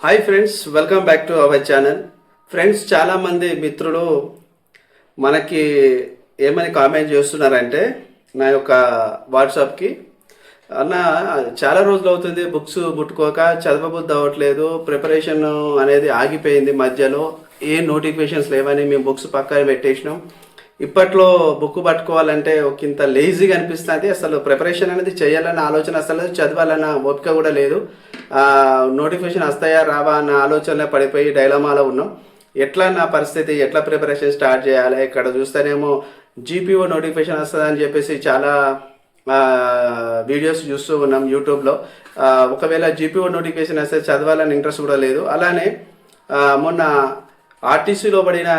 Hi friends welcome back to our channel friends చాలామంది మిత్రులు మనకి ఏమని కామెంట్ చేస్తున్నారంటే నా యొక్క వాట్సాప్కి అన్న చాలా రోజులు అవుతుంది బుక్స్ ముట్టుకోక చదవబుద్ధి అవ్వట్లేదు ప్రిపరేషన్ అనేది ఆగిపోయింది మధ్యలో ఏ నోటిఫికేషన్స్ లేవని మేము బుక్స్ పక్కన పెట్టేసినాం. ఇప్పట్లో బుక్ పట్టుకోవాలంటే ఒక ఇంత లేజీగా అనిపిస్తుంది. అసలు ప్రిపరేషన్ అనేది చేయాలన్న ఆలోచన అసలు చదవాలన్న ఓపిక కూడా లేదు. నోటిఫికేషన్ వస్తాయా రావా అన్న ఆలోచనలో పడిపోయి డైలమాలో ఉన్నాం. ఎట్లా నా పరిస్థితి ఎట్లా ప్రిపరేషన్ స్టార్ట్ చేయాలి ఇక్కడ చూస్తేనేమో జీపీఓ నోటిఫికేషన్ వస్తుందని చెప్పేసి చాలా వీడియోస్ చూస్తూ ఉన్నాం యూట్యూబ్లో ఒకవేళ జీపీఓ నోటిఫికేషన్ వస్తే చదవాలని ఇంట్రెస్ట్ కూడా లేదు. అలానే మొన్న ఆర్టీసీలో పడిన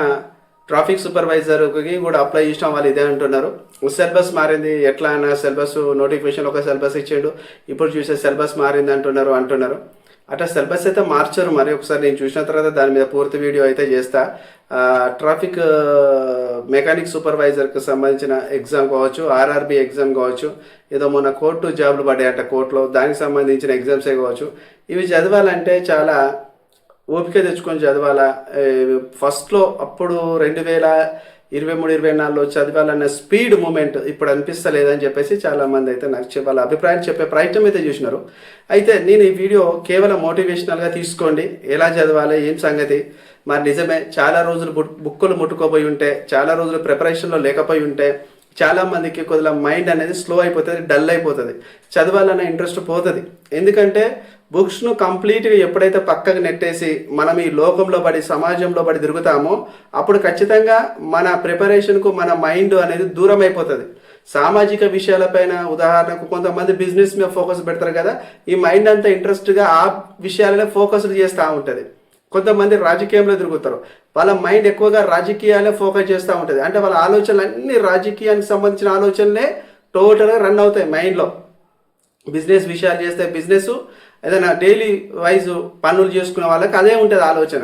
ట్రాఫిక్ సూపర్వైజర్కి కూడా అప్లై చేసిన వాళ్ళు ఇదే అంటున్నారు. సిలబస్ మారింది ఎట్లా అన్న సిలబస్ నోటిఫికేషన్ ఒక సిలబస్ ఇచ్చాడు ఇప్పుడు చూసే సిలబస్ మారింది అంటున్నారు అంటున్నారు. అట్లా సిలబస్ అయితే మార్చారు మరి. ఒకసారి నేను చూసిన తర్వాత దాని మీద పూర్తి వీడియో అయితే చేస్తా. ట్రాఫిక్ మెకానిక్ సూపర్వైజర్కి సంబంధించిన ఎగ్జామ్ కావచ్చు ఆర్ఆర్బి ఎగ్జామ్ కావచ్చు ఏదో మొన్న కోర్టు జాబ్లు పడ్డాయంట కోర్టులో దానికి సంబంధించిన ఎగ్జామ్సే కావచ్చు. ఇవి చదవాలంటే చాలా ఓపిక తెచ్చుకొని చదవాలా? ఫస్ట్లో అప్పుడు రెండు వేల ఇరవై మూడు ఇరవై నాలుగులో చదవాలన్న స్పీడ్ మూమెంట్ ఇప్పుడు అనిపిస్తలేదని చెప్పేసి చాలా మంది అయితే నాకు చె- వాళ్ళ అభిప్రాయం చెప్పే ప్రయత్నం అయితే చూసినారు. అయితే నేను ఈ వీడియో కేవలం మోటివేషనల్గా తీసుకోండి. ఎలా చదవాలి? ఏం సంగతి? మరి నిజమే చాలా రోజులు బుక్కులు ముట్టుకోపోయి ఉంటే చాలా రోజులు ప్రిపరేషన్లో లేకపోయి ఉంటే చాలామందికి కొద్దిగా మైండ్ అనేది స్లో అయిపోతుంది డల్ అయిపోతుంది. చదవాలన్న ఇంట్రెస్ట్ పోతుంది. ఎందుకంటే బుక్స్ను కంప్లీట్గా ఎప్పుడైతే పక్కకు నెట్టేసి మనం ఈ లోకంలో పడి సమాజంలో పడి తిరుగుతామో అప్పుడు ఖచ్చితంగా మన ప్రిపరేషన్కు మన మైండ్ అనేది దూరం అయిపోతుంది సామాజిక విషయాలపైన ఉదాహరణకు కొంతమంది బిజినెస్ మీద ఫోకస్ పెడతారు కదా ఈ మైండ్ అంతా ఇంట్రెస్ట్గా ఆ విషయాలనే ఫోకస్ చేస్తూ ఉంటుంది. కొంతమంది రాజకీయంలో తిరుగుతారు. వాళ్ళ మైండ్ ఎక్కువగా రాజకీయాలే ఫోకస్ చేస్తూ ఉంటుంది. అంటే వాళ్ళ ఆలోచనలు అన్ని రాజకీయానికి సంబంధించిన ఆలోచనలే టోటల్గా రన్ అవుతాయి మైండ్లో. బిజినెస్ విషయాలు చేస్తే బిజినెస్ ఏదైనా డైలీ వైజ్ పనులు చేసుకునే వాళ్ళకి అదే ఉంటుంది ఆలోచన.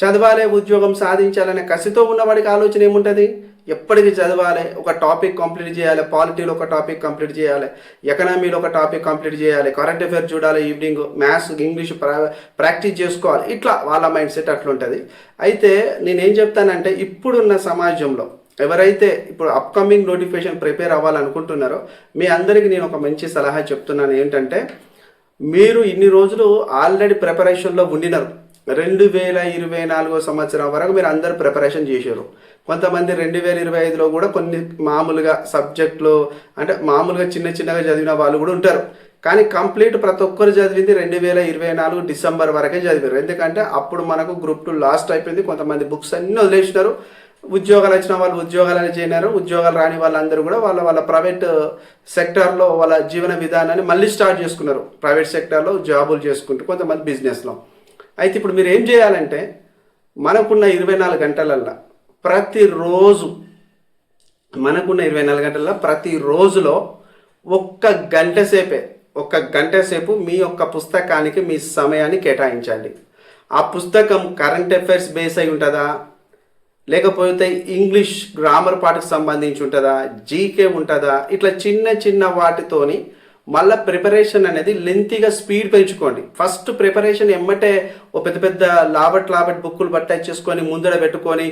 చదవాలి ఉద్యోగం సాధించాలనే కసితో ఉన్నవాడికి ఆలోచన ఏముంటుంది? ఎప్పటికీ చదవాలి ఒక టాపిక్ కంప్లీట్ చేయాలి పాలిటీలో ఒక టాపిక్ కంప్లీట్ చేయాలి ఎకనామీలో ఒక టాపిక్ కంప్లీట్ చేయాలి కరెంట్ అఫైర్ చూడాలి ఈవినింగ్ మ్యాథ్స్ ఇంగ్లీష్ ప్రాక్టీస్ చేసుకోవాలి. ఇట్లా వాళ్ళ మైండ్ సెట్ అట్లుంటుంది. అయితే నేనేం చెప్తానంటే ఇప్పుడున్న సమాజంలో ఎవరైతే ఇప్పుడు అప్కమింగ్ నోటిఫికేషన్ ప్రిపేర్ అవ్వాలనుకుంటున్నారో మీ అందరికీ నేను ఒక మంచి సలహా చెప్తున్నాను. ఏంటంటే మీరు ఇన్ని రోజులు ఆల్రెడీ ప్రిపరేషన్లో ఉండినారు. రెండు వేల ఇరవై నాలుగో సంవత్సరం వరకు మీరు అందరు ప్రిపరేషన్ చేశారు. కొంతమంది రెండు వేల ఇరవై ఐదులో కూడా కొన్ని మామూలుగా సబ్జెక్టులు అంటే మామూలుగా చిన్న చిన్నగా చదివిన వాళ్ళు కూడా ఉంటారు. కానీ కంప్లీట్ ప్రతి ఒక్కరు చదివింది రెండు వేల ఇరవై నాలుగు డిసెంబర్ వరకే చదివారు. ఎందుకంటే అప్పుడు మనకు గ్రూప్ టూ లాస్ట్ అయిపోయింది. కొంతమంది బుక్స్ అన్నీ వదిలేసినారు. ఉద్యోగాలు వచ్చిన వాళ్ళు ఉద్యోగాలని చేయనారు ఉద్యోగాలు రాని వాళ్ళందరూ కూడా వాళ్ళ వాళ్ళ ప్రైవేట్ సెక్టార్లో వాళ్ళ జీవన విధానాన్ని మళ్ళీ స్టార్ట్ చేసుకున్నారు. ప్రైవేట్ సెక్టార్లో జాబులు చేసుకుంటూ కొంతమంది బిజినెస్లో. అయితే ఇప్పుడు మీరు ఏం చేయాలంటే మనకున్న ఇరవై నాలుగు గంటలల్లో ప్రతిరోజు మనకున్న ఇరవై నాలుగు గంటల్లో ప్రతి రోజులో ఒక్క గంట సేపే ఒక్క గంట సేపు మీ యొక్క పుస్తకానికి మీ సమయాన్ని కేటాయించండి. ఆ పుస్తకం కరెంట్ అఫైర్స్ బేస్ అయి ఉంటుందా? లేకపోతే ఇంగ్లీష్ గ్రామర్ పాటకు సంబంధించి ఉంటుందా జీకే ఉంటుందా ఇట్లా చిన్న చిన్న వాటితోని మళ్ళీ ప్రిపరేషన్ అనేది లెంతీగా స్పీడ్ పెంచుకోండి ఫస్ట్ ప్రిపరేషన్ ఎమ్మటే ఓ పెద్ద పెద్ద లాబట్ లాబట్ బుక్కులు బట్ట చేసుకొని ముందర పెట్టుకొని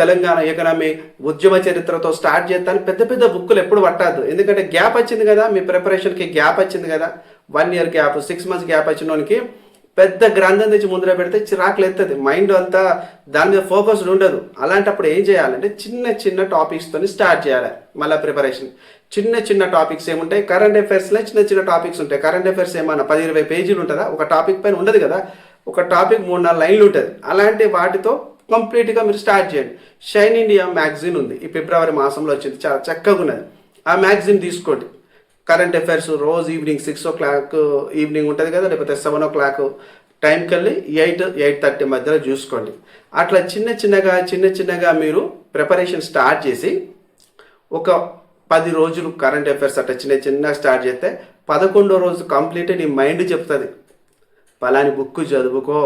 తెలంగాణ ఎకనామీ ఉద్యమ చరిత్రతో స్టార్ట్ చేస్తాను. పెద్ద పెద్ద బుక్కులు ఎప్పుడు పట్టద్దు. ఎందుకంటే గ్యాప్ వచ్చింది కదా మీ ప్రిపరేషన్కి గ్యాప్ వచ్చింది కదా. One year gap six months gap వచ్చినోనికి పెద్ద గ్రంథం తెచ్చి ముందర పెడితే చిరాకులు ఎత్తది. మైండ్ అంతా దాని మీద ఫోకస్డ్ ఉండదు. అలాంటప్పుడు ఏం చేయాలంటే చిన్న చిన్న టాపిక్స్తో స్టార్ట్ చేయాలి. మళ్ళీ ప్రిపరేషన్ చిన్న చిన్న టాపిక్స్ ఏముంటాయి? కరెంట్ అఫైర్స్లో చిన్న చిన్న టాపిక్స్ ఉంటాయి. కరెంట్ అఫైర్స్ ఏమన్నా పది ఇరవై పేజీలు ఉంటుందా? ఒక టాపిక్ పైన ఉండదు కదా. ఒక టాపిక్ మూడు నాలుగు లైన్లు ఉంటుంది. అలాంటి వాటితో కంప్లీట్గా మీరు స్టార్ట్ చేయండి. షైన్ ఇండియా మ్యాగజైన్ ఉంది. ఈ ఫిబ్రవరి మాసంలో వచ్చింది. చాలా చక్కగా ఉన్నది ఆ మ్యాగజైన్ తీసుకోండి. కరెంట్ అఫైర్స్ రోజు evening six o'clock evening ఉంటుంది కదా లేకపోతే సెవెన్ ఓ క్లాక్ టైంకి వెళ్ళి ఎయిట్ ఎయిట్ థర్టీ మధ్యలో చూసుకోండి. అట్లా చిన్న చిన్నగా చిన్న చిన్నగా మీరు ప్రిపరేషన్ స్టార్ట్ చేసి ఒక పది రోజులు కరెంట్ అఫైర్స్ అట్లా చిన్న చిన్న స్టార్ట్ చేస్తే పదకొండో రోజు కంప్లీట్ నీ మైండ్ చెప్తుంది. పలాని బుక్ చదువుకో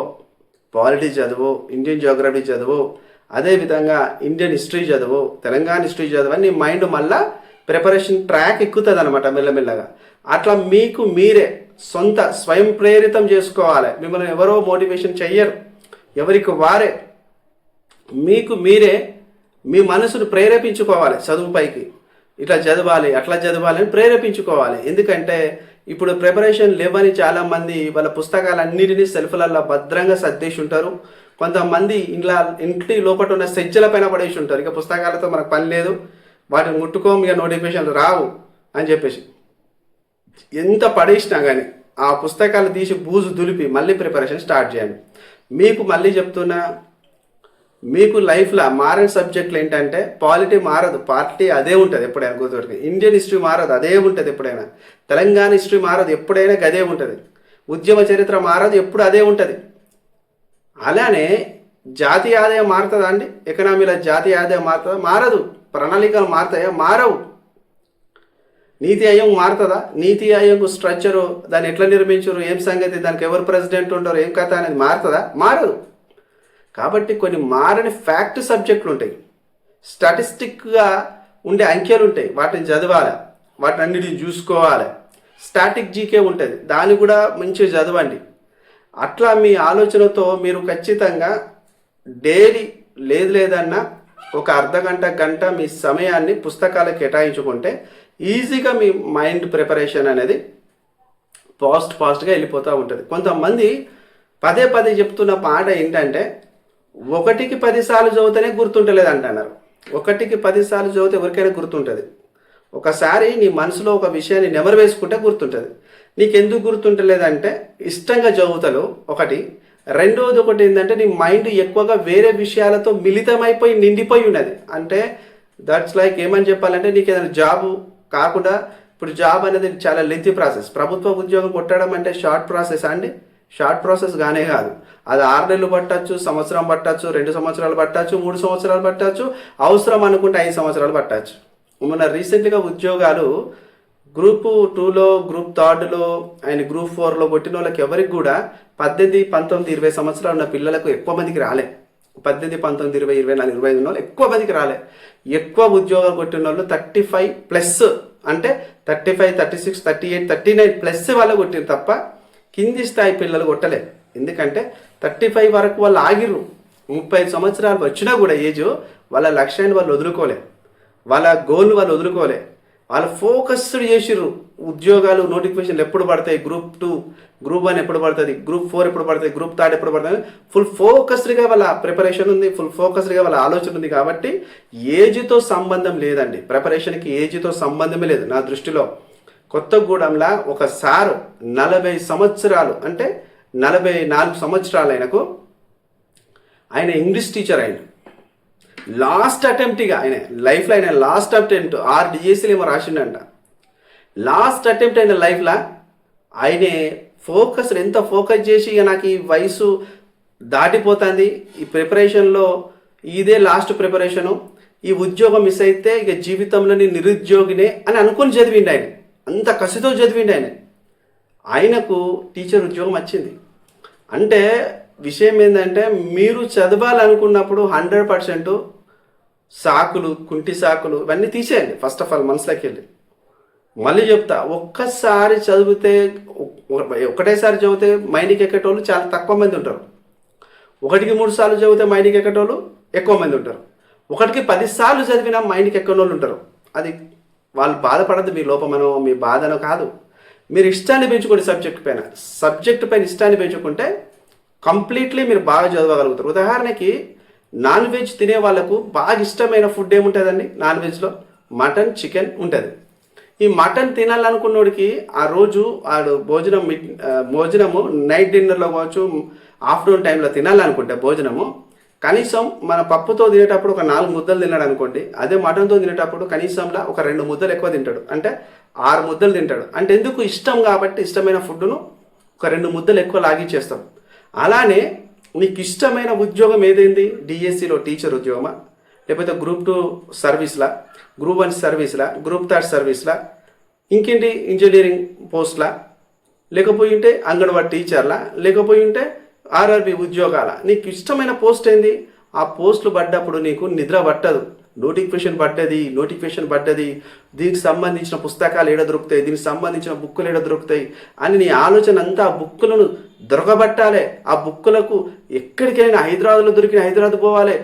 పాలిటీ చదువు ఇండియన్ జియోగ్రఫీ చదువు అదేవిధంగా ఇండియన్ హిస్టరీ చదువు తెలంగాణ హిస్టరీ చదువు అని నీ మైండ్ మళ్ళీ ప్రిపరేషన్ ట్రాక్ ఎక్కుతుంది అనమాట మెల్లమెల్లగా. అట్లా మీకు మీరే సొంత స్వయం ప్రేరితం చేసుకోవాలి. మిమ్మల్ని ఎవరో మోటివేషన్ చెయ్యరు. ఎవరికి వారే. మీకు మీరే మీ మనసును ప్రేరేపించుకోవాలి చదువుపైకి ఇట్లా చదవాలి అట్లా చదవాలి అని ప్రేరేపించుకోవాలి. ఎందుకంటే ఇప్పుడు ప్రిపరేషన్ లేవని చాలామంది వాళ్ళ పుస్తకాలన్నిటినీ సెల్ఫ్లలో భద్రంగా సర్దేసి ఉంటారు కొంతమంది ఇంట్లో ఇంటి లోపల ఉన్న సెజ్జల పైన పడేసి ఉంటారు ఇక పుస్తకాలతో మనకు పని లేదు. వాటిని ముట్టుకోము ఇక నోటిఫికేషన్లు రావు అని చెప్పేసి. ఎంత పడేసినా కానీ ఆ పుస్తకాలు తీసి బూజు దులిపి మళ్ళీ ప్రిపరేషన్ స్టార్ట్ చేయండి. మీకు మళ్ళీ చెప్తున్నా మీకు లైఫ్లో మారని సబ్జెక్టులు ఏంటంటే పాలిటీ మారదు పార్టీ అదే ఉంటుంది ఎప్పుడైనా గుర్తుపెట్టుకు. ఇండియన్ హిస్టరీ మారదు అదే ఉంటుంది ఎప్పుడైనా. తెలంగాణ హిస్టరీ మారదు ఎప్పుడైనా అదే ఉంటుంది. ఉద్యమ చరిత్ర మారదు ఎప్పుడు అదే ఉంటుంది. అలానే జాతీయ ఆదాయం మారుతుందా అండి? ఎకనామీలో జాతీయ ఆదాయం మారుతుందా? మారదు. ప్రణాళికలు మారుతాయా? మారవు. నీతి ఆయోగ్ మారుతుందా? నీతి ఆయోగ్ స్ట్రక్చరు దాన్ని ఎట్లా నిర్మించరు ఏం సంగతి? దానికి ఎవరు ప్రెసిడెంట్ ఉంటారు? ఏం కథ అనేది మారుతుందా? మారదు. కాబట్టి కొన్ని మారని ఫ్యాక్ట్ సబ్జెక్టులు ఉంటాయి స్టాటిస్టిక్గా ఉండే అంకెలు ఉంటాయి వాటిని చదవాలి? వాటిని అన్నిటిని చూసుకోవాలి స్టాటిక్ జీకే ఉంటుంది. దాన్ని కూడా మంచిగా చదవండి. అట్లా మీ ఆలోచనతో మీరు ఖచ్చితంగా డైలీ లేదు లేదన్నా ఒక అర్ధ గంట గంట మీ సమయాన్ని పుస్తకాలకు కేటాయించుకుంటే ఈజీగా మీ మైండ్ ప్రిపరేషన్ అనేది ఫాస్ట్ ఫాస్ట్గా వెళ్ళిపోతూ ఉంటుంది. కొంతమంది పదే పదే చెప్తున్న పాట ఏంటంటే ఒకటికి పదిసార్లు చదివితేనే గుర్తుంటలేదు అంటున్నారు ఒకటికి పదిసార్లు చదివితే ఎవరికైనా గుర్తుంటుంది. ఒకసారి నీ మనసులో ఒక విషయాన్ని నెమరు వేసుకుంటే గుర్తుంటుంది. నీకెందుకు గుర్తుంటలేదంటే ఇష్టంగా చదువుతలు ఒకటి రెండవది ఒకటి ఏంటంటే నీ మైండ్ ఎక్కువగా వేరే విషయాలతో మిళితమైపోయి నిండిపోయి ఉన్నది. అంటే దట్స్ లైక్ ఏమని చెప్పాలంటే నీకు ఏదైనా జాబు కాకుండా ఇప్పుడు జాబ్ అనేది చాలా లెంతీ ప్రాసెస్ ప్రభుత్వ ఉద్యోగం కొట్టడం అంటే షార్ట్ ప్రాసెస్ అండి. షార్ట్ ప్రాసెస్ గానే కాదు. అది ఆరు నెలలు పట్టచ్చు సంవత్సరం పట్టచ్చు రెండు సంవత్సరాలు పట్టచ్చు మూడు సంవత్సరాలు పట్టచ్చు అవసరం అనుకుంటే ఐదు సంవత్సరాలు పట్టచ్చు. మొన్న రీసెంట్గా ఉద్యోగాలు గ్రూప్ టూలో గ్రూప్ థర్డ్లో ఆయన గ్రూప్ ఫోర్లో కొట్టిన వాళ్ళకి ఎవరికి కూడా పద్దెనిమిది పంతొమ్మిది ఇరవై సంవత్సరాలు ఉన్న పిల్లలకు ఎక్కువ మందికి రాలే. పద్దెనిమిది పంతొమ్మిది ఇరవై ఇరవై నాలుగు ఇరవై ఐదు వాళ్ళు ఎక్కువ మందికి రాలే. ఎక్కువ ఉద్యోగాలు కొట్టిన వాళ్ళు థర్టీ ఫైవ్ ప్లస్ అంటే thirty five thirty six thirty eight thirty nine plus వాళ్ళు కొట్టిరు తప్ప కింది స్థాయి పిల్లలు కొట్టలే. ఎందుకంటే థర్టీ ఫైవ్ వరకు వాళ్ళు ఆగిర్రు. ముప్పై ఐదు సంవత్సరాలు వచ్చినా కూడా ఏజ్ వాళ్ళ లక్ష్యాన్ని వాళ్ళు వదులుకోలే. వాళ్ళ గోల్ వాళ్ళు వదులుకోలే. వాళ్ళు ఫోకస్డ్ చేసిర్రు. ఉద్యోగాలు నోటిఫికేషన్లు ఎప్పుడు పడతాయి? గ్రూప్ టూ గ్రూప్ వన్ ఎప్పుడు పడుతుంది? గ్రూప్ ఫోర్ ఎప్పుడు పడుతుంది? గ్రూప్ థర్డ్ ఎప్పుడు పడుతుంది? ఫుల్ ఫోకస్డ్గా వాళ్ళ ప్రిపరేషన్ ఉంది ఫుల్ ఫోకస్డ్గా వాళ్ళ ఆలోచన ఉంది కాబట్టి ఏజ్తో సంబంధం లేదండి. ప్రిపరేషన్కి ఏజ్తో సంబంధమే లేదు నా దృష్టిలో. కొత్తగూడెంలో ఒక సారు నలభై సంవత్సరాలు అంటే నలభై నాలుగు సంవత్సరాలు ఆయనకు ఆయన ఇంగ్లీష్ టీచర్ ఆయన లాస్ట్ అటెంప్ట్గా ఆయన లైఫ్లో ఆయన లాస్ట్ అటెంప్ట్ ఆరు డిఎస్సీలు ఏమో రాసిండంట. లాస్ట్ అటెంప్ట్ అయిన లైఫ్లో ఆయనే ఫోకస్ ఎంత ఫోకస్ చేసి ఇక నాకు ఈ వయసు దాటిపోతుంది ఈ ప్రిపరేషన్లో ఇదే లాస్ట్ ప్రిపరేషను ఈ ఉద్యోగం మిస్ అయితే ఇక జీవితంలోని నిరుద్యోగినే అని అనుకుని చదివిండు ఆయన. అంత కసితో చదివిండు ఆయన. ఆయనకు టీచర్ ఉద్యోగం వచ్చింది. అంటే విషయం ఏంటంటే మీరు చదవాలనుకున్నప్పుడు హండ్రెడ్ పర్సెంట్ సాకులు కుంటి సాకులు ఇవన్నీ తీసేయండి. ఫస్ట్ ఆఫ్ ఆల్ మనసులోకి వెళ్ళి. మళ్ళీ చెప్తా ఒక్కసారి చదివితే ఒకటేసారి చదివితే మైండ్కి ఎక్కేటోళ్ళు చాలా తక్కువ మంది ఉంటారు. ఒకటికి మూడు సార్లు చదివితే మైండ్కి ఎక్కేటోళ్ళు ఎక్కువ మంది ఉంటారు. ఒకటికి పది సార్లు చదివినా మైండ్కి ఎక్కని వాళ్ళు ఉంటారు. అది వాళ్ళు బాధపడద్దు మీ లోపమనో మీ బాధనో కాదు. మీరు ఇష్టాన్ని పెంచుకోండి సబ్జెక్ట్ పైన. సబ్జెక్ట్ పైన ఇష్టాన్ని పెంచుకుంటే కంప్లీట్లీ మీరు బాగా చదవగలుగుతారు. ఉదాహరణకి నాన్ వెజ్ తినే వాళ్ళకు బాగా ఇష్టమైన ఫుడ్ ఏముంటుందండి? నాన్ వెజ్లో మటన్ చికెన్ ఉంటుంది. ఈ మటన్ తినాలనుకున్నోడికి ఆ రోజు వాడు భోజనం భోజనము నైట్ డిన్నర్లో కావచ్చు ఆఫ్టర్నూన్ టైంలో తినాలనుకుంటే భోజనము కనీసం మన పప్పుతో తినేటప్పుడు ఒక నాలుగు ముద్దలు తిన్నాడు అనుకోండి అదే మటన్తో తినేటప్పుడు కనీసంలో ఒక రెండు ముద్దలు ఎక్కువ తింటాడు. అంటే ఆరు ముద్దలు తింటాడు. అంటే ఎందుకు ఇష్టం కాబట్టి ఇష్టమైన ఫుడ్ను ఒక రెండు ముద్దలు ఎక్కువ లాగిచ్చేస్తాం అలానే నీకు ఇష్టమైన ఉద్యోగం ఏదైంది? డిఎస్సిలో టీచర్ ఉద్యోగమా? లేకపోతే గ్రూప్ టూ సర్వీస్లా గ్రూప్ వన్ సర్వీస్లా గ్రూప్ థర్డ్ సర్వీస్లా ఇంకేంటి ఇంజనీరింగ్ పోస్ట్లా లేకపోయి ఉంటే అంగన్వాడీ టీచర్లా లేకపోయి ఉంటే ఆర్ఆర్బి ఉద్యోగాల? నీకు ఇష్టమైన పోస్ట్ ఏంది? ఆ పోస్టులు పడ్డప్పుడు నీకు నిద్ర పట్టదు. నోటిఫికేషన్ పడ్డది నోటిఫికేషన్ పడ్డది. దీనికి సంబంధించిన పుస్తకాలు ఏడ దొరుకుతాయి? దీనికి సంబంధించిన బుక్కులు ఏడ దొరుకుతాయి? అని నీ ఆలోచన అంతా బుక్కులను దొరకబట్టాలి. ఆ బుక్కులకు ఎక్కడికైనా హైదరాబాద్లో దొరికిన హైదరాబాద్ పోవాలి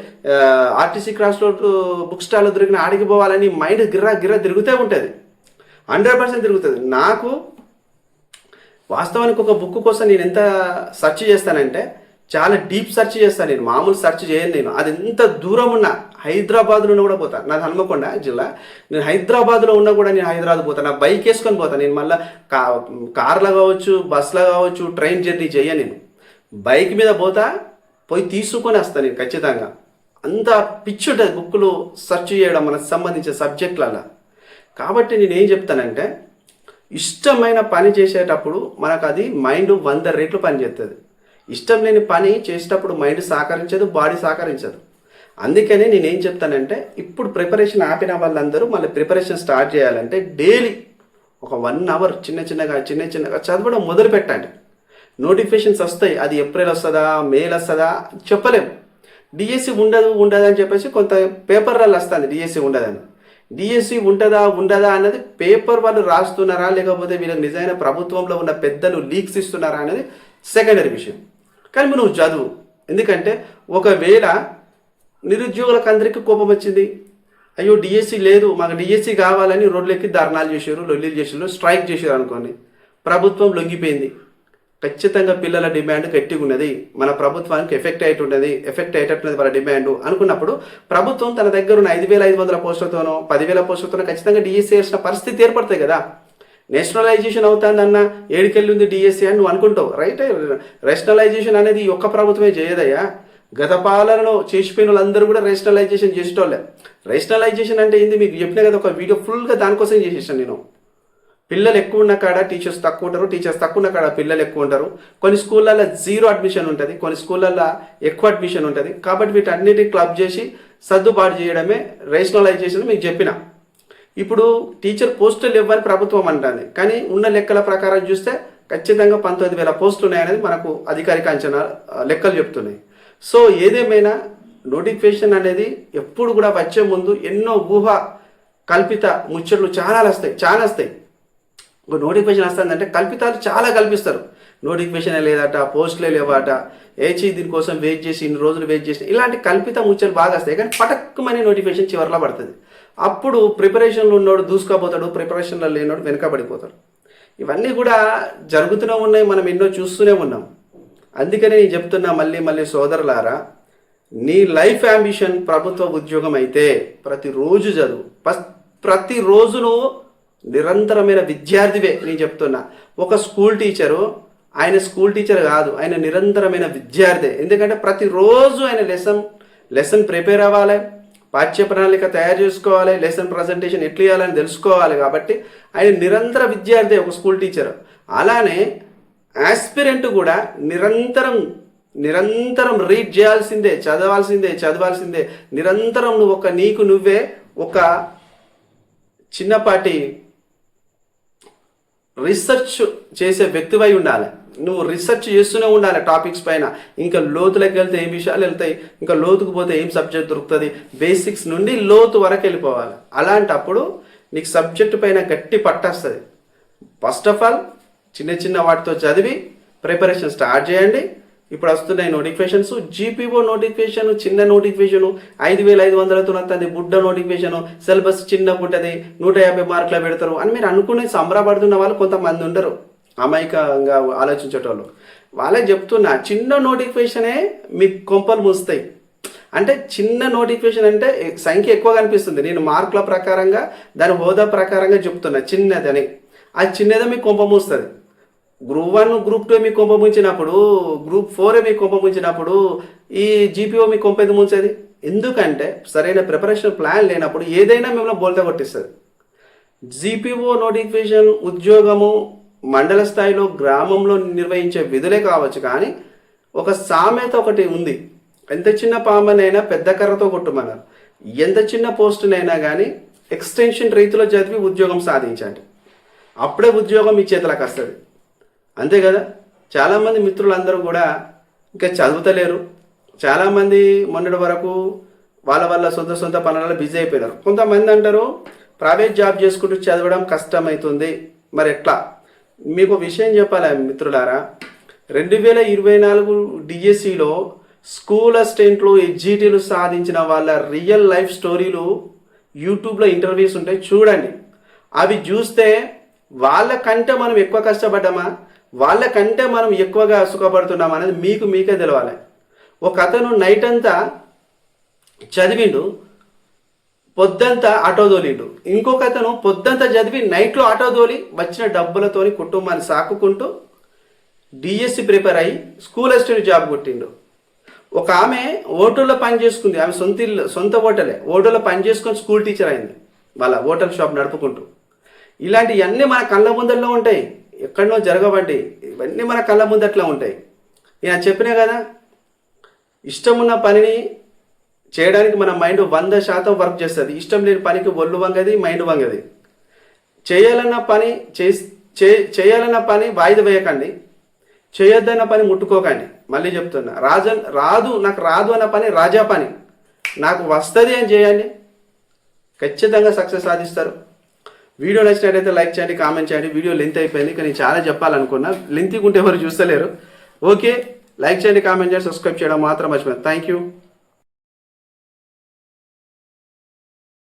ఆర్టీసీ క్రాస్ రోడ్ బుక్ స్టాల్లో దొరికిన ఆడికి పోవాలని మైండ్ గిర్రా గిర్రా తిరుగుతూ ఉంటుంది. హండ్రెడ్ పర్సెంట్ తిరుగుతుంది. నాకు వాస్తవానికి ఒక బుక్ కోసం నేను ఎంత సెర్చ్ చేస్తానంటే చాలా డీప్ సెర్చ్ చేస్తాను నేను మామూలు సెర్చ్ చేయను నేను. అది ఎంత దూరం ఉన్నా హైదరాబాద్లో ఉన్నా కూడా పోతాను నాది హనుమకొండ జిల్లా. నేను హైదరాబాద్లో ఉన్నా కూడా నేను హైదరాబాద్ పోతాను నా బైక్ వేసుకొని పోతాను నేను మళ్ళీ కా కార్లో కావచ్చు బస్సులో కావచ్చు ట్రైన్ జర్నీ చేయను నేను. బైక్ మీద పోతా పోయి తీసుకొని వస్తాను నేను ఖచ్చితంగా. అంత పిచ్చి ఉంటుంది బుక్కులు సెర్చ్ చేయడం మనకు సంబంధించిన సబ్జెక్టులలో. కాబట్టి నేను ఏం చెప్తానంటే ఇష్టమైన పని చేసేటప్పుడు మనకు అది మైండ్ వంద రేట్లు పనిచేస్తుంది ఇష్టం లేని పని చేసేటప్పుడు మైండ్ సహకరించదు బాడీ సహకరించదు. అందుకని నేను ఏం చెప్తానంటే ఇప్పుడు ప్రిపరేషన్ ఆపిన వాళ్ళందరూ మళ్ళీ ప్రిపరేషన్ స్టార్ట్ చేయాలంటే డైలీ ఒక వన్ అవర్ చిన్న చిన్నగా చిన్న చిన్నగా చదవడం మొదలు పెట్టండి. నోటిఫికేషన్స్ వస్తాయి అది ఏప్రిల్ వస్తుందా మేల్ వస్తుందా చెప్పలేము డిఎస్సి ఉండదు ఉండదు అని చెప్పేసి కొంత పేపర్ రాళ్ళు వస్తుంది డిఎస్సి ఉండదని. డిఎస్సి ఉంటుందా ఉండదా అన్నది పేపర్ వాళ్ళు రాస్తున్నారా లేకపోతే వీళ్ళకి నిజమైన ప్రభుత్వంలో ఉన్న పెద్దలు లీక్స్ ఇస్తున్నారా అనేది సెకండరీ విషయం. కానీ నువ్వు చదువు. ఎందుకంటే ఒకవేళ నిరుద్యోగులకందరికీ కోపం వచ్చింది. అయ్యో డిఎస్సి లేదు మాకు డిఎస్సి కావాలని రోడ్లెక్కి ధర్నాలు చేశారు లొల్లీలు చేసారు స్ట్రైక్ చేశారు అనుకోండి. ప్రభుత్వం లొంగిపోయింది. ఖచ్చితంగా పిల్లల డిమాండ్ గట్టిగా ఉన్నది. మన ప్రభుత్వానికి ఎఫెక్ట్ అయ్యేటున్నది ఎఫెక్ట్ అయ్యేటట్టున్నది వాళ్ళ డిమాండ్ అనుకున్నప్పుడు ప్రభుత్వం తన దగ్గర ఉన్న ఐదు వేల ఐదు వందల పోస్టులతోనో పదివేల పోస్టులతోనో ఖచ్చితంగా డిఎస్సీ వేసిన పరిస్థితి ఏర్పడతాయి కదా. నేషనలైజేషన్ అవుతుందన్న ఏడికెళ్ళి ఉంది డిఎస్సీ అని నువ్వు అనుకుంటావు రైట్ రేషనలైజేషన్ అనేది ఒక్క ప్రభుత్వమే చేయదయ్యా. గత పాలనలో చేసిపోయిన వాళ్ళందరూ కూడా రేషనలైజేషన్ చేసేటోళ్ళే. రేషనలైజేషన్ అంటే ఏంది? మీకు చెప్పిన కదా ఒక వీడియో ఫుల్గా దానికోసం చేసేసాను నేను. పిల్లలు ఎక్కువ ఉన్న కాడ టీచర్స్ తక్కువ ఉంటారు టీచర్స్ తక్కువ ఉన్న కాడ పిల్లలు ఎక్కువ ఉంటారు. కొన్ని స్కూళ్ళల్లో జీరో అడ్మిషన్ ఉంటుంది కొన్ని స్కూళ్ళల్లో ఎక్కువ అడ్మిషన్ ఉంటుంది. కాబట్టి వీటన్నిటిని క్లబ్ చేసి సర్దుబాటు చేయడమే రేషనలైజేషన్ మీకు చెప్పిన. ఇప్పుడు టీచర్ పోస్టులు ఇవ్వని ప్రభుత్వం అంటుంది. కానీ ఉన్న లెక్కల ప్రకారం చూస్తే ఖచ్చితంగా పంతొమ్మిది వేల పోస్టులు ఉన్నాయనేది మనకు అధికారిక అంచనా లెక్కలు చెప్తున్నాయి. సో ఏదేమైనా నోటిఫికేషన్ అనేది ఎప్పుడు కూడా వచ్చే ముందు ఎన్నో ఊహ కల్పిత ముచ్చట్లు చాలా వస్తాయి చాలా వస్తాయి. ఒక నోటిఫికేషన్ వస్తుందంటే కల్పితాలు చాలా కల్పిస్తారు. నోటిఫికేషన్ లేదట పోస్టులే లేవట ఏచి దీనికోసం వెయిట్ చేసి ఇన్ని రోజులు వెయిట్ చేసి ఇలాంటి కల్పిత ముచ్చలు బాగా వస్తాయి. కానీ పటక్కుమని నోటిఫికేషన్ చివరిలో పడుతుంది. అప్పుడు ప్రిపరేషన్లో ఉన్నోడు దూసుకపోతాడు ప్రిపరేషన్లో లేనోడు వెనకబడిపోతాడు. ఇవన్నీ కూడా జరుగుతూనే ఉన్నాయి మనం ఎన్నో చూస్తూనే ఉన్నాం. అందుకనే నేను చెప్తున్నా మళ్ళీ మళ్ళీ సోదరులారా నీ లైఫ్ అంబిషన్ ప్రభుత్వ ఉద్యోగం అయితే ప్రతిరోజు చదువు ప్రతిరోజు నువ్వు నిరంతరమైన విద్యార్థివే నేను చెప్తున్నా. ఒక స్కూల్ టీచరు ఆయన స్కూల్ టీచర్ కాదు ఆయన నిరంతరమైన విద్యార్థి. ఎందుకంటే ప్రతిరోజు ఆయన లెసన్ లెసన్ ప్రిపేర్ అవ్వాలి. పాఠ్య ప్రణాళిక తయారు చేసుకోవాలి లెసన్ ప్రజెంటేషన్ ఎట్లా ఇవ్వాలని తెలుసుకోవాలి కాబట్టి ఆయన నిరంతర విద్యార్థి ఒక స్కూల్ టీచర్ అలానే ఆస్పిరెంట్ కూడా నిరంతరం నిరంతరం రీడ్ చేయాల్సిందే చదవాల్సిందే చదవాల్సిందే. నిరంతరం నువ్వు ఒక నీకు నువ్వే ఒక చిన్నపాటి రీసెర్చ్ చేసే వ్యక్తివై ఉండాలి. నువ్వు రీసెర్చ్ చేస్తూనే ఉండాలి టాపిక్స్ పైన. ఇంకా లోతులకు వెళ్తే ఏం విషయాలు వెళ్తాయి? ఇంకా లోతుకు పోతే ఏం సబ్జెక్ట్ దొరుకుతుంది? బేసిక్స్ నుండి లోతు వరకు వెళ్ళిపోవాలి. అలాంటప్పుడు నీకు సబ్జెక్టు పైన గట్టి పట్టేస్తుంది ఫస్ట్ ఆఫ్ ఆల్ చిన్న చిన్న వాటితో చదివి ప్రిపరేషన్ స్టార్ట్ చేయండి. ఇప్పుడు వస్తున్నాయి నోటిఫికేషన్స్ జీపీఓ నోటిఫికేషన్ చిన్న నోటిఫికేషన్ ఐదు వేల ఐదు వందలతో వస్తుంది బుడ్డ నోటిఫికేషన్ సిలబస్ చిన్న పుట్టది నూట యాభై మార్కులు పెడతారు అని మీరు అనుకునే సంబరపడుతున్న వాళ్ళు కొంతమంది ఉండరు. అమాయకంగా ఆలోచించేటోళ్ళు. వాళ్ళకి చెప్తున్నా చిన్న నోటిఫికేషనే మీకు కొంపలు మూస్తాయి. అంటే చిన్న నోటిఫికేషన్ అంటే సంఖ్య ఎక్కువ కనిపిస్తుంది. నేను మార్కుల ప్రకారంగా దాని హోదా ప్రకారంగా చెప్తున్నా చిన్నదని ఆ చిన్నదే మీకు కొంప మూస్తుంది. గ్రూప్ వన్ గ్రూప్ టూ మీకు కొంప ముంచినప్పుడు గ్రూప్ ఫోర్ మీకు కొంప ముంచినప్పుడు ఈ జీపీఓ మీకు కొంప ముంచేది? ఎందుకంటే సరైన ప్రిపరేషన్ ప్లాన్ లేనప్పుడు ఏదైనా మిమ్మల్ని బోల్తా కొట్టిస్తుంది. జీపీఓ నోటిఫికేషన్ ఉద్యోగము మండల స్థాయిలో గ్రామంలో నిర్వహించే విధులే కావచ్చు కానీ ఒక సామెత ఒకటి ఉంది. ఎంత చిన్న పామనైనా పెద్ద కర్రతో కొట్టుమన్నారు. ఎంత చిన్న పోస్టునైనా కానీ ఎక్స్టెన్షన్ రీతిలో చదివి ఉద్యోగం సాధించండి. అప్పుడే ఉద్యోగం మీ చేతులకు వస్తుంది. అంతే కదా? చాలామంది మిత్రులందరూ కూడా ఇంకా చదువుతలేరు. చాలామంది మొన్నటి వరకు వాళ్ళ వాళ్ళ సొంత సొంత పనులలో బిజీ అయిపోయినారు. కొంతమంది అంటారు ప్రైవేట్ జాబ్ చేసుకుంటూ చదవడం కష్టమవుతుంది మరి ఎట్లా? మీకు విషయం చెప్పాలి మిత్రులారా? రెండు వేల ఇరవై నాలుగు డిఎస్సిలో స్కూల్ అసిస్టెంట్లు ఎగ్జిటీలు సాధించిన వాళ్ళ రియల్ లైఫ్ స్టోరీలు యూట్యూబ్లో ఇంటర్వ్యూస్ ఉంటాయి. చూడండి. అవి చూస్తే వాళ్ళకంటే మనం ఎక్కువ కష్టపడ్డామా? వాళ్ళకంటే మనం ఎక్కువగా సుఖపడుతున్నాం అనేది మీకు మీకే తెలవాలి. ఒక అతను నైట్ అంతా చదివిండు పొద్దంతా ఆటో తోలిండు. ఇంకొక అతను పొద్దంతా చదివి నైట్లో ఆటో తోలి వచ్చిన డబ్బులతోని కుటుంబాన్ని సాకుకుంటూ డిఎస్సి ప్రిపేర్ అయ్యి స్కూల్ అసిస్టెంట్ జాబ్ కొట్టిండు. ఒక ఆమె ఓటోలో పని చేసుకుంది. ఆమె సొంత ఇల్లు సొంత ఓటలే ఓటోలో పని చేసుకొని స్కూల్ టీచర్ అయింది. వాళ్ళ హోటల్ షాప్ నడుపుకుంటూ. ఇలాంటివన్నీ మన కళ్ళ ముందల్లో ఉంటాయి. ఎక్కడనో జరగవండి. ఇవన్నీ మన కళ్ళ ముందట్లో ఉంటాయి? నేను చెప్పినా కదా? ఇష్టం ఉన్న పనిని చేయడానికి మన మైండ్ వంద శాతం వర్క్ చేస్తుంది. ఇష్టం లేని పనికి ఒళ్ళు వంగది మైండ్ వంగది. చేయాలన్న పని చే- చేయాలన్న పని వాయిదా వేయకండి. చేయొద్దన్న పని ముట్టుకోకండి. మళ్ళీ చెప్తున్నా. రాజ రాదు నాకు రాదు అన్న పని రాజా పని. నాకు వస్తుంది అని చేయండి. ఖచ్చితంగా సక్సెస్ సాధిస్తారు. వీడియో నచ్చినట్టయితే లైక్ చేయండి కామెంట్ చేయండి. వీడియో లెంత్ అయిపోయింది. కానీ చాలా చెప్పాలనుకున్నా. లెంత్ ఉంటే ఎవరు చూస్తలేరు. ఓకే లైక్ చేయండి కామెంట్ చేయండి సబ్స్క్రైబ్ చేయడం మాత్రం మర్చిపోయింది థ్యాంక్ యూ